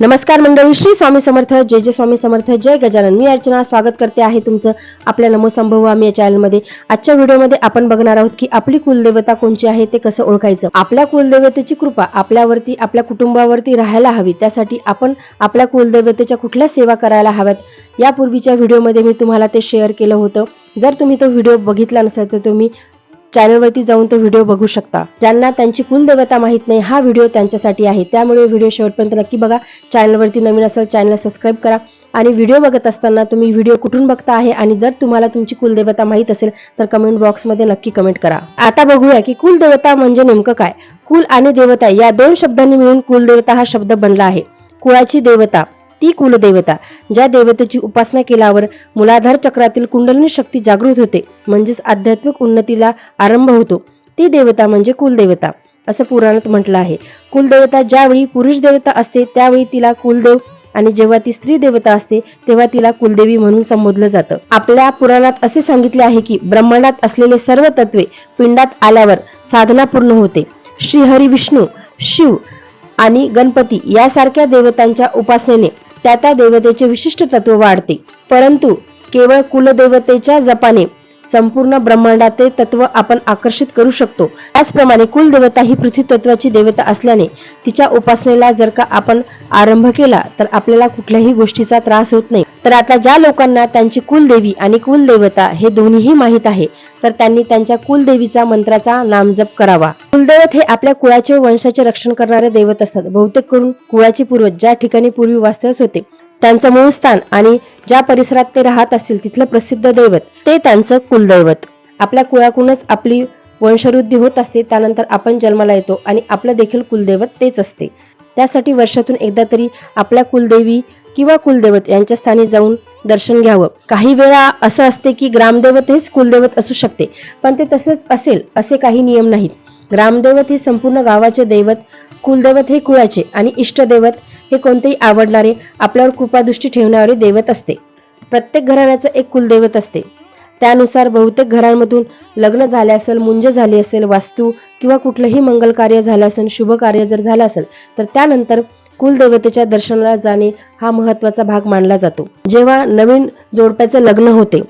नमस्कार मंडळी श्री स्वामी समर्थ जय जय स्वामी समर्थ जय गजानन. मी अर्चना स्वागत करते आहे तुमचं आपल्या नमो संभव आम्ही या चॅनलमध्ये आजच्या व्हिडिओमध्ये आपण बघणार आहोत की आपली कुलदेवता कोणची आहे ते कसं ओळखायचं. आपल्या कुलदेवतेची कृपा आपल्यावरती आपल्या कुटुंबावरती राहायला हवी. त्यासाठी आपण आपल्या कुलदेवतेच्या कुठल्या सेवा करायला हव्यात यापूर्वीच्या व्हिडिओमध्ये मी तुम्हाला ते शेअर केलं होतं. जर तुम्ही तो व्हिडिओ बघितला नसेल तर तुम्ही चॅनलवरती जाऊन तो व्हिडिओ बघू शकता. ज्यांना त्यांची कुलदेवता माहीत नाही हा व्हिडिओ त्यांच्यासाठी आहे. त्यामुळे व्हिडिओ शेवटपर्यंत नक्की बघा. चॅनलवरती नवीन असेल चॅनल सबस्क्राईब करा. आणि व्हिडिओ बघत असताना तुम्ही व्हिडिओ कुठून बघता आहे आणि जर तुम्हाला तुमची कुलदेवता माहीत असेल तर कमेंट बॉक्समध्ये नक्की कमेंट करा. आता बघूया की कुलदेवता म्हणजे नेमकं काय? कुल आणि देवता या दोन शब्दांनी मिळून कुलदेवता हा शब्द बनला आहे. कुळाची देवता. ती कुलदेवता ज्या देवतेची उपासना केल्यावर मुलाधार चक्रातील कुंडलिनी शक्ती जागृत होते म्हणजेच आध्यात्मिक उन्नतीला आरंभ होतो. ती देवता म्हणजे कुलदेवता असं पुराणात म्हटलं आहे. कुलदेवता ज्यावेळी पुरुष देवता असते त्यावेळी तिला कुलदेव आणि जेव्हा ती स्त्री देवता असते तेव्हा तिला कुलदेवी म्हणून संबोधलं जातं. आपल्या पुराणात असे सांगितले आहे की ब्रह्मांडात असलेले सर्व तत्वे पिंडात आल्यावर साधना पूर्ण होते. श्रीहरी विष्णू शिव आणि गणपती यासारख्या देवतांच्या उपासनेने त्या त्या देवतेचे विशिष्ट तत्व वाढते. परंतु केवळ कुलदेवतेच्या जपाने संपूर्ण ब्रह्मांडाचे तत्व आपण आकर्षित करू शकतो. त्याचप्रमाणे कुलदेवता ही पृथ्वी तत्वाची देवता असल्याने तिच्या उपासनेला जर का आपण आरंभ केला तर आपल्याला कुठल्याही गोष्टीचा त्रास होत नाही. तर आता ज्या लोकांना त्यांची कुलदेवी आणि कुलदेवता हे दोन्हीही माहीत आहे तर त्यांनी त्यांच्या कुलदेवीचा मंत्राचा नामजप करावा. कुलदैवत हे आपल्या कुळाचे वंशाचे रक्षण करणारे दैवत असतात. बहुतेक करून कुळाचे पूर्वज ज्या ठिकाणी पूर्वी वास्तव्यास होते त्यांचं मूळ स्थान आणि ज्या परिसरात ते राहत असतील तिथलं प्रसिद्ध दैवत ते त्यांचं कुलदैवत. आपल्या कुळाकडूनच आपली वंशवृद्धी होत असते त्यानंतर आपण जन्माला येतो आणि आपलं देखील कुलदैवत तेच असते. त्यासाठी वर्षातून एकदा तरी आपल्या कुलदेवी किंवा कुलदैवत यांच्या स्थानी जाऊन दर्शन घ्यावं. काही वेळा असं असते की ग्रामदैवत हेच कुलदैवत असू शकते पण ते तसेच असेल असे काही नियम नाहीत. ग्रामदैवत हे संपूर्ण गावाचे दैवत कुलदैवत हे कुळाचे आणि इष्टदैवत हे कोणतेही आवडणारे आपल्यावर कृपादृष्टी ठेवणारे दैवत असते. प्रत्येक घराण्याचं एक कुलदैवत असते. त्यानुसार बहुतेक घरांमधून लग्न झाले असेल मुंज झाली असेल वास्तू किंवा कुठलंही मंगल कार्य झालं असेल शुभ कार्य जर झालं असेल तर त्यानंतर कुलदेवतेच्या दर्शनाला जाणे हा महत्त्वाचा भाग मानला जातो. जेव्हा नवीन जोडप्याचं लग्न होते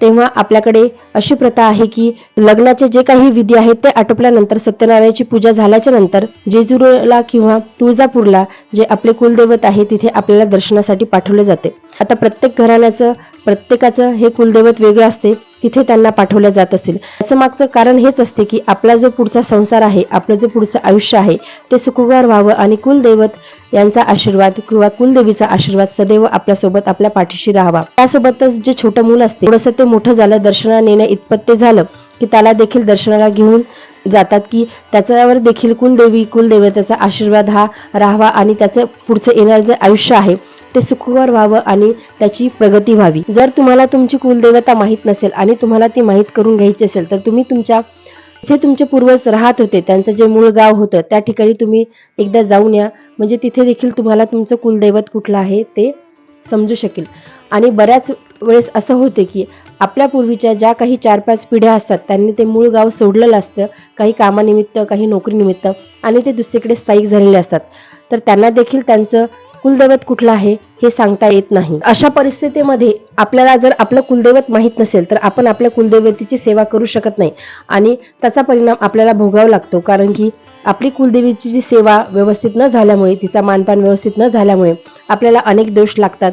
तेव्हा आपल्याकडे अशी प्रथा आहे की लग्नाचे जे काही विधी आहेत ते आटोपल्यानंतर सत्यनारायणाची पूजा झाल्याच्यानंतर जेजुरीला किंवा तुळजापूरला जे आपले कुलदैवत आहे तिथे आपल्याला दर्शनासाठी पाठवले जाते. आता प्रत्येक घराण्याचं प्रत्येकाचं हे कुलदैवत वेगळं असते तिथे त्यांना पाठवल्या जात असतील. त्याचं मागचं कारण हेच असते की आपला जो पुढचा संसार आहे आपलं जे पुढचं आयुष्य आहे ते सुखगार व्हावं आणि कुलदैवत यांचा आशीर्वाद किंवा कुलदेवीचा आशीर्वाद सदैव आपल्यासोबत आपल्या पाठीशी राहावा. त्यासोबतच जे छोटं मूल असते थोडंसं ते मोठं झालं दर्शना नेणं इतपत ते झालं की त्याला देखील दर्शनाला घेऊन जातात की त्याच्यावर देखील कुलदेवी कुलदेवतेचा आशीर्वाद हा राहावा आणि त्याचं पुढचं येणारं जे आयुष्य आहे ते सुखकर व्हावं आणि त्याची प्रगती व्हावी. जर तुम्हाला तुमची कुलदेवता माहीत नसेल आणि तुम्हाला ती माहीत करून घ्यायची असेल तर तुम्ही तुमच्या इथे तुमचे पूर्वज राहत होते. त्यांचं जे मूळ गाव होतं त्या ठिकाणी तुम्ही एकदा जाऊन या. म्हणजे तिथे देखील तुम्हाला तुमचं कुलदैवत कुठलं आहे ते समजू शकेल. आणि बऱ्याच वेळेस असं होते की आपल्या पूर्वीच्या ज्या काही चार पाच पिढ्या असतात त्यांनी ते मूळ गाव सोडलेलं असतं. काही कामानिमित्त काही नोकरीनिमित्त. आणि ते दुसरीकडे स्थायिक झालेले असतात. तर त्यांना देखील त्यांचं कुलदैवत कुठलं आहे हे सांगता येत नाही. अशा परिस्थितीमध्ये आपल्याला जर आपलं कुलदैवत माहीत नसेल तर आपण आपल्या कुलदैवतीची सेवा करू शकत नाही. आणि त्याचा परिणाम आपल्याला भोगावा लागतो कारण की आपली कुलदेवीची जी सेवा व्यवस्थित न झाल्यामुळे तिचा मानपान व्यवस्थित न झाल्यामुळे आपल्याला अनेक दोष लागतात.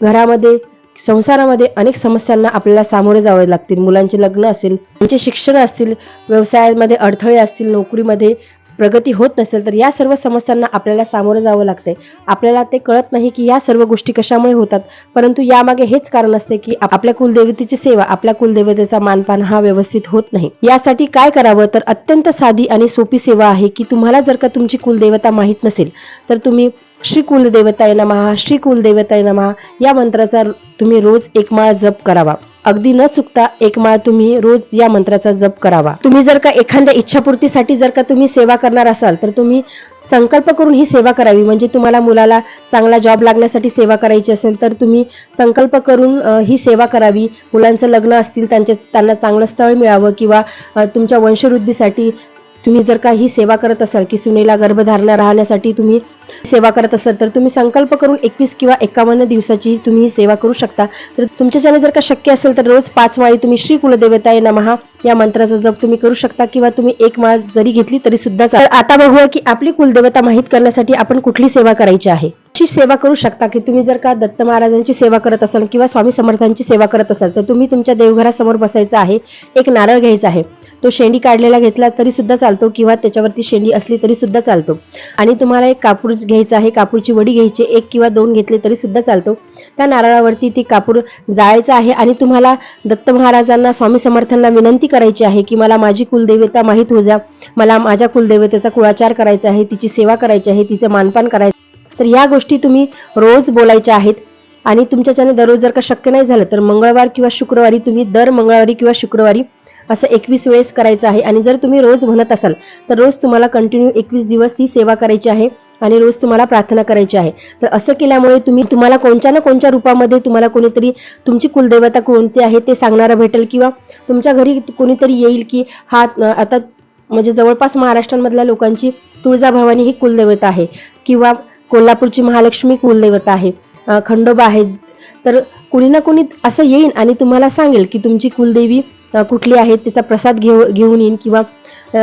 घरामध्ये संसारामध्ये अनेक समस्यांना आपल्याला सामोरे जावे लागतील. मुलांचे लग्न असेल त्यांचे शिक्षण असतील व्यवसायामध्ये अडथळे असतील नोकरीमध्ये प्रगती होत नसेल तर या सर्व समस्यांना आपल्याला सामोरं जावं लागते आपल्याला ते कळत नाही की या सर्व गोष्टी कशामुळे होतात. परंतु यामागे हेच कारण असते की आप- आपल्या कुलदेवतेची सेवा आपल्या कुलदेवतेचा मानपान हा व्यवस्थित होत नाही. यासाठी काय करावं? तर अत्यंत साधी आणि सोपी सेवा आहे की तुम्हाला जर का तुमची कुलदेवता माहीत नसेल तर तुम्ही श्री कुलदेवताय नमहा श्री कुलदेवताय नमहा या मंत्राचा तुम्ही रोज एक माळ जप करावा. अगदी न चुकता एक माळ तुम्ही रोज या मंत्राचा जप करावा. तुम्ही जर का एखाद्या इच्छापूर्तीसाठी जर का तुम्ही सेवा करणार असाल तर तुम्ही संकल्प करून ही सेवा करावी. म्हणजे तुम्हाला मुलाला चांगला जॉब लागण्यासाठी सेवा करायची असेल तर तुम्ही संकल्प करून ही सेवा करावी. मुलांचं लग्न असतील त्यांचे त्यांना चांगलं स्थळ मिळावं किंवा तुमच्या वंशवृद्धीसाठी तुम्ही जर का ही सेवा करत असाल की सुनेला गर्भधारणा राहण्यासाठी तुम्ही सेवा करत असाल तर तुम्ही संकल्प करून एकवीस किंवा एकावन्न दिवसाची तुम्ही ही सेवा करू शकता. तर तुमच्याच्याने जर का शक्य असेल तर रोज पाच माळी तुम्ही श्री कुलदेवताय नमहा या मंत्राचा जप तुम्ही करू शकता किंवा तुम्ही एक माळ जरी घेतली तरी सुद्धा चालेल. तर आता बघूया की आपली कुलदेवता माहीत करण्यासाठी आपण कुठली सेवा करायची आहे. अशी सेवा करू शकता की तुम्ही जर का दत्त महाराजांची सेवा करत असाल किंवा स्वामी समर्थांची सेवा करत असाल तर तुम्ही तुमच्या देवघरासमोर बसायचं आहे एक नारळ घ्यायचा आहे. तो शेंडी काढलेला घेतला तरी सुद्धा चालतो किंवा त्याच्यावरती शेंडी असली तरी सुद्धा चालतो. आणि तुम्हाला एक कापूर घ्यायचा आहे कापूरची वडी घ्यायची एक किंवा दोन घेतले तरी सुद्धा चालतो. त्या नारळावरती ती कापूर जाळायचा आहे आणि तुम्हाला दत्त महाराजांना स्वामी समर्थांना विनंती करायची आहे की मला माझी कुलदेवता माहीत हो जा मला माझ्या कुलदेवतेचा कुळाचार करायचा आहे तिची सेवा करायची आहे तिचं मानपान करायचं तर या गोष्टी तुम्ही रोज बोलायच्या आहेत. आणि तुमच्याच्याने दररोज जर का शक्य नाही झालं तर मंगळवार किंवा शुक्रवारी तुम्ही दर मंगळवारी किंवा शुक्रवारी असं एकवीस वेळेस करायचं आहे. आणि जर तुम्ही रोज म्हणत असाल तर रोज तुम्हाला कंटिन्यू एकवीस दिवस ही सेवा करायची आहे आणि रोज तुम्हाला प्रार्थना करायची आहे. तर असं केल्यामुळे तुम्ही तुम्हाला कोणत्या ना कोणत्या रूपामध्ये तुम्हाला कोणीतरी तुमची कुलदेवता कोणती आहे ते सांगणारं भेटेल किंवा तुमच्या घरी कोणीतरी येईल की हा आता म्हणजे जवळपास महाराष्ट्रांमधल्या लोकांची तुळजाभवानी ही कुलदेवता आहे किंवा कोल्हापूरची महालक्ष्मी कुलदेवता आहे खंडोबा आहे तर कुणी ना कुणी असं येईन आणि तुम्हाला सांगेल की तुमची कुलदेवी कुठली आहे त्याचा प्रसाद घेऊ घेऊन येईन किंवा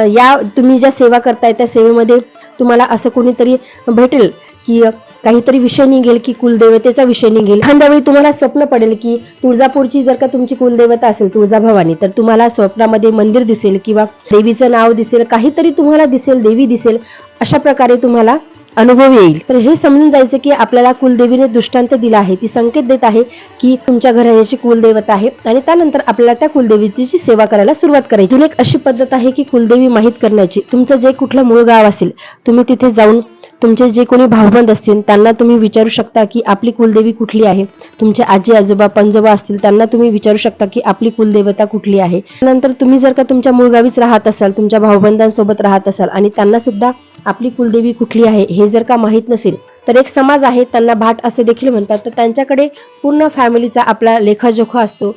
या तुम्ही ज्या सेवा करताय त्या सेवेमध्ये तुम्हाला असं कोणीतरी भेटेल की काहीतरी विषय निघेल की कुलदेवतेचा विषय निघेल. एखाद्या वेळी तुम्हाला स्वप्न पडेल की तुळजापूरची जर का तुमची कुलदेवता असेल तुळजाभवानी तर तुम्हाला स्वप्नामध्ये मंदिर दिसेल किंवा देवीचं नाव दिसेल काहीतरी तुम्हाला दिसेल देवी दिसेल अशा प्रकारे तुम्हाला अनुभव येईल. तर हे समजून जायचं की आपल्याला कुलदेवीने दृष्टांत दिला आहे. ती संकेत देत आहे की तुमच्या घराण्याची कुलदेवता आहे आणि त्यानंतर आपल्याला त्या कुलदेवीची सेवा करायला सुरुवात करायची. एक अशी पद्धत आहे की कुलदेवी माहीत करण्याची. तुमचं जे कुठलं मूळ गाव असेल तुम्ही तिथे जाऊन तुमचे जे कोणी भाऊबंद असतील त्यांना तुम्ही विचारू शकता की आपली कुलदेवी कुठली आहे. तुमचे आजी आजोबा पंजोबा असतील त्यांना तुम्ही विचारू शकता की आपली कुलदेवता कुठली आहे. नंतर तुम्ही जर का तुमच्या मूळ गावीच राहत असाल तुमच्या भाऊबंदांसोबत राहत असाल आणि त्यांना सुद्धा आपली कुलदेवी कुठली आहे हे जर का माहीत नसेल तर एक समाज आहे त्यांना भाट असे देखील म्हणतात. तर त्यांच्याकडे पूर्ण फॅमिलीचा आपला लेखाजोखा असतो.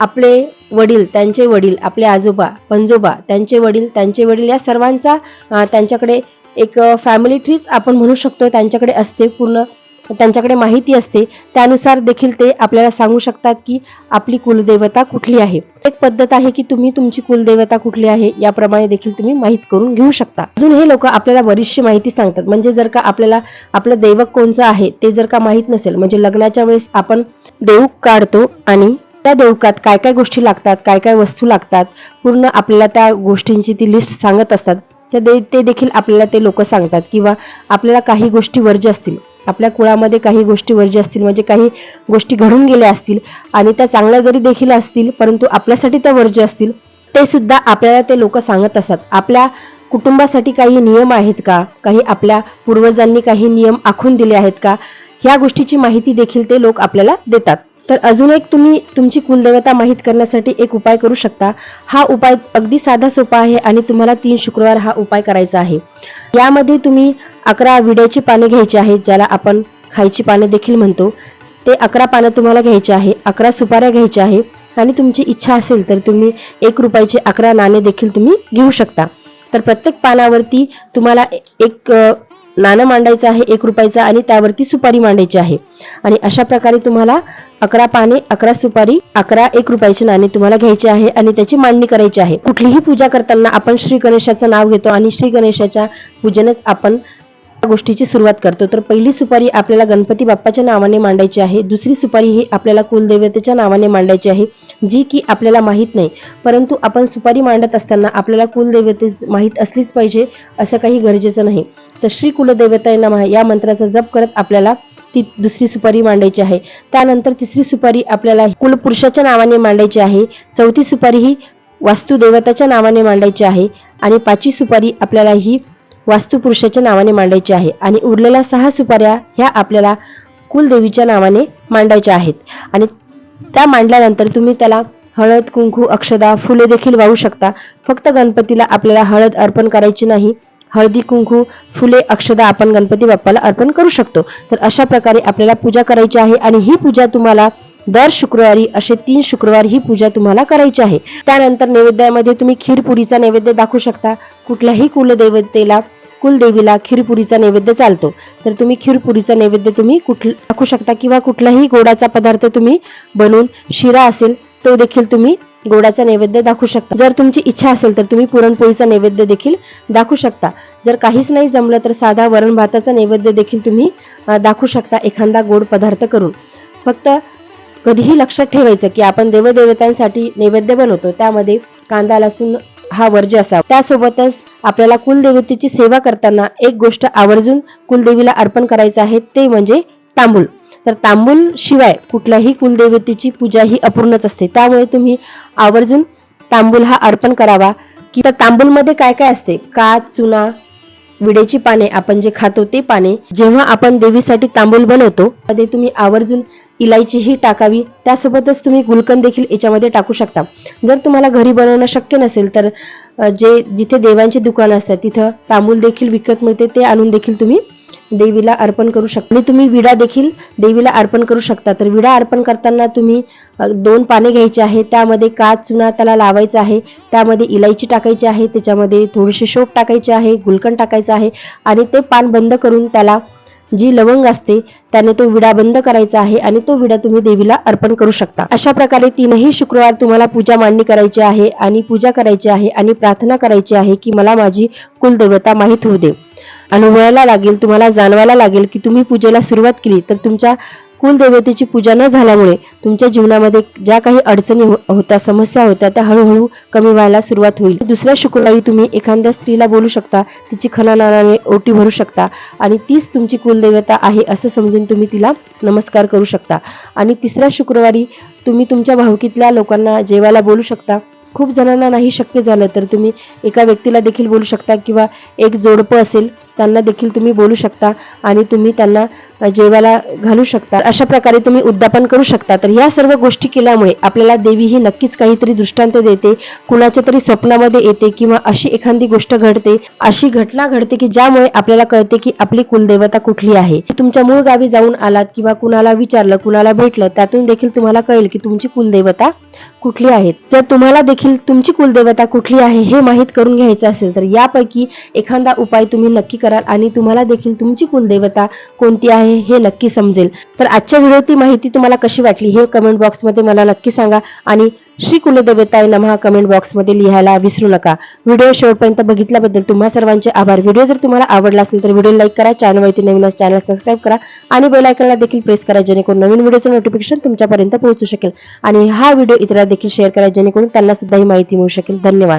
आपले वडील त्यांचे वडील आपले आजोबा पंजोबा त्यांचे वडील त्यांचे वडील या सर्वांचा त्यांच्याकडे एक फॅमिली ट्रीच आपण म्हणू शकतो त्यांच्याकडे असते पूर्ण त्यांच्याकडे माहिती असते त्यानुसार देखील ते आपल्याला सांगू शकतात की आपली कुलदेवता कुठली आहे. एक पद्धत आहे की तुम्ही तुमची कुलदेवता कुठली आहे याप्रमाणे देखील तुम्ही माहीत करून घेऊ शकता. अजून हे लोक आपल्याला बरीचशी माहिती सांगतात. म्हणजे जर का आपल्याला आपलं दैवक कोणचं आहे ते जर का माहीत नसेल म्हणजे लग्नाच्या वेळेस आपण देऊक काढतो आणि त्या देवकात काय काय गोष्टी लागतात काय काय वस्तू लागतात पूर्ण आपल्याला त्या गोष्टींची ती लिस्ट सांगत असतात. ते दे ते देखील आपल्याला ते लोक सांगतात किंवा आपल्याला काही गोष्टी वर्ज्य असतील. आपल्या कुळामध्ये काही गोष्टी वर्ज्य असतील म्हणजे काही गोष्टी घडून गेल्या असतील आणि त्या चांगल्या जरी देखील असतील परंतु आपल्यासाठी त्या वर्ज्य असतील ते सुद्धा आपल्याला ते लोक सांगत असतात. आपल्या कुटुंबासाठी काही नियम आहेत का? काही आपल्या पूर्वजांनी काही नियम आखून दिले आहेत का? ह्या गोष्टीची माहिती देखील ते लोक आपल्याला देतात. तर अजून एक तुम्ही तुमची कुलदेवता माहीत करण्यासाठी एक उपाय करू शकता. हा उपाय अगदी साधा सोपा आहे आणि तुम्हाला तीन शुक्रवार हा उपाय करायचा आहे. यामध्ये तुम्ही अकरा विड्याची पाने घ्यायची आहेत ज्याला आपण खायची पाने देखील म्हणतो. ते अकरा पानं तुम्हाला घ्यायचे आहे अकरा सुपाऱ्या घ्यायच्या आहे आणि तुमची इच्छा असेल तर तुम्ही एक रुपयाचे अकरा नाणे देखील तुम्ही घेऊ शकता. तर प्रत्येक पानावरती तुम्हाला एक नाणं मांडायचं आहे एक रुपयाचा आणि त्यावरती सुपारी मांडायची आहे. आणि अशा प्रकारे तुम्हाला अकरा पाने अकरा सुपारी अकरा एक रुपयाचे नाणे तुम्हाला घ्यायचे आहे आणि त्याची मांडणी करायची आहे. कुठलीही पूजा करताना आपण श्री गणेशाचं नाव घेतो आणि श्री गणेशाच्या पूजनच आपण गोष्टीची सुरुवात करतो. तर पहिली सुपारी आपल्याला गणपती बाप्पाच्या नावाने मांडायची आहे. दुसरी सुपारी ही आपल्याला कुलदेवतेच्या नावाने मांडायची आहे जी की आपल्याला माहीत नाही. परंतु आपण सुपारी मांडत असताना आपल्याला कुलदेवते माहीत असलीच पाहिजे असं काही गरजेचं नाही. तर श्री कुलदेवताय या मंत्राचा जप करत आपल्याला ती दुसरी सुपारी मांडायची आहे. त्यानंतर तिसरी सुपारी आपल्याला कुलपुरुषाच्या नावाने मांडायची आहे. चौथी सुपारी ही वास्तुदेवताच्या नावाने मांडायची आहे. आणि पाचवी सुपारी आपल्याला ही वास्तुपुरुषाच्या नावाने मांडायची आहे आणि उरलेल्या सहा सुपाऱ्या ह्या आपल्याला कुलदेवीच्या नावाने मांडायच्या आहेत. आणि त्या मांडल्यानंतर तुम्ही त्याला हळद कुंकू अक्षदा फुले देखील वाहू शकता. फक्त गणपतीला आपल्याला हळद अर्पण करायची नाही. हळदी कुंकू फुले अक्षदा आपण गणपती बाप्पाला अर्पण करू शकतो. तर अशा प्रकारे आपल्याला पूजा करायची आहे आणि ही पूजा तुम्हाला दर शुक्रवारी असे तीन शुक्रवार ही पूजा तुम्हाला करायची आहे. त्यानंतर नैवेद्यामध्ये तुम्ही खीरपुरीचा नैवेद्य दाखवू शकता. कुठल्याही कुलदेवतेला कुलदेवीला खीरपुरीचा नैवेद्य चालतो. तर तुम्ही खीरपुरीचा नैवेद्य तुम्ही कुठ दाखवू शकता किंवा कुठलाही गोडाचा पदार्थ तुम्ही बनवून शिरा असेल तो देखील तुम्ही गोडाचा नैवेद्य दाखवू शकता. जर तुमची इच्छा असेल तर तुम्ही पुरणपोळीचा नैवेद्य देखील दाखवू शकता. जर काहीच नाही जमलं तर साधा वरण भाताचा नैवेद्य देखील तुम्ही दाखवू शकता एखादा गोड पदार्थ करून. फक्त कधीही लक्षात ठेवायचं की आपण देवदेवतांसाठी नैवेद्य बनवतो. त्यामध्ये कांदा लसूण हा वर्ज्य असावा. त्यासोबतच आपल्याला कुलदेवतेची सेवा करताना एक गोष्ट आवर्जून कुलदेवीला अर्पण करायचं आहे ते म्हणजे तांबूल. तर तांबूल शिवाय कुठल्याही कुलदेवतेची पूजा ही अपूर्णच असते. त्यामुळे तुम्ही आवर्जून तांबूल हा अर्पण करावा. की त्या तांबूलमध्ये काय काय असते? काच चुना विडेची पाने आपण जे खातो ते पाने. जेव्हा आपण देवीसाठी तांबूल बनवतो मध्ये तुम्ही आवर्जून इलायचीही टाकावी. त्यासोबतच तुम्ही गुलकंद देखील याच्यामध्ये टाकू शकता. जर तुम्हाला घरी बनवणं शक्य नसेल तर जे जिथे देवांची दुकानं असतात तिथं तांबूल देखील विकत मिळते. ते आणून देखील तुम्ही देवीला अर्पण करू शकता. आणि तुम्ही विडा देखील देवीला अर्पण करू शकता. तर विडा अर्पण करताना तुम्ही दोन पाने घ्यायचे आहे त्यामध्ये काच चुना त्याला लावायचा आहे? त्यामध्ये इलायची टाकायची आहे. त्याच्यामध्ये थोडीशी शोप टाकायची आहे. गुलकंद टाकायचं आहे. आणि ते पान बंद करून त्याला जी लवंग असते त्याने तो विडा बंद करायचा आहे आणि तो विडा तुम्ही देवीला अर्पण करू शकता. अशा प्रकारे तीनही शुक्रवार तुम्हाला पूजा मांडणी करायची आहे आणि पूजा करायची आहे आणि प्रार्थना करायची आहे की मला माझी कुलदेवता माहीत होऊ दे. अनुभवायला लागेल तुम्हाला जाणवायला लागेल की तुम्ही पूजेला सुरुवात केली तर तुमच्या कुलदेवतेची पूजा न झाल्यामुळे तुमच्या जीवनामध्ये ज्या काही अडचणी हो- होत्या समस्या होत्या त्या हळूहळू कमी व्हायला सुरुवात होईल. दुसऱ्या शुक्रवारी तुम्ही एखाद्या स्त्रीला बोलू शकता तिची खनानाने ओटी भरू शकता आणि तीच तुमची कुलदेवता आहे असं समजून तुम्ही तिला नमस्कार करू शकता. आणि तिसऱ्या शुक्रवारी तुम्ही तुमच्या भावकीतल्या लोकांना जेवायला बोलू शकता. खूप जणांना नाही शक्य झालं तर तुम्ही एका व्यक्तीला देखील बोलू शकता किंवा एक जोडपं असेल त्यांना देखील तुम्ही बोलू शकता आणि तुम्ही त्यांना जेवायला घालू शकता? अशा प्रकारे तुम्ही उद्यापन करू शकता. तर या सर्व गोष्टी केल्यामुळे आपल्याला देवी ही नक्कीच काहीतरी दृष्टांत देते. कुणाच्या तरी स्वप्नामध्ये येते किंवा अशी एखादी गोष्ट घडते अशी घटना घडते की ज्यामुळे आपल्याला कळते की आपली कुलदेवता कुठली आहे. तुमच्या मूळ गावी जाऊन आलात किंवा कुणाला विचारलं कुणाला भेटलं त्यातून देखील तुम्हाला कळेल की तुमची कुलदेवता कुठली आहेत. जर तुम्हाला देखील तुमची कुलदेवता कुठली आहे हे माहीत करून घ्यायचं असेल तर यापैकी एखादा उपाय तुम्ही नक्की कराल आणि तुम्हाला देखील तुमची कुलदेवता कोणती आहे हे नक्की समजेल. तर आजच्या व्हिडिओची माहिती तुम्हाला कशी वाटली हे कमेंट बॉक्समध्ये मला नक्की सांगा आणि श्री कुलदेवताय नमहा कमेंट बॉक्समध्ये लिहायला विसरू नका. व्हिडिओ शेवटपर्यंत बघितल्याबद्दल तुम्हा सर्वांचे आभार. व्हिडिओ जर तुम्हाला आवडला असेल तर व्हिडिओ लाईक करा चॅनलवरती नवीन चॅनल सबस्क्राईब करा आणि बेलायकनला देखील प्रेस करा जेणेकरून नवीन व्हिडिओचं नोटिफिकेशन तुमच्यापर्यंत पोहोचू शकेल. आणि हा व्हिडिओ इतरांना देखील शेअर करा जेणेकरून त्यांना सुद्धा ही माहिती मिळू शकेल. धन्यवाद.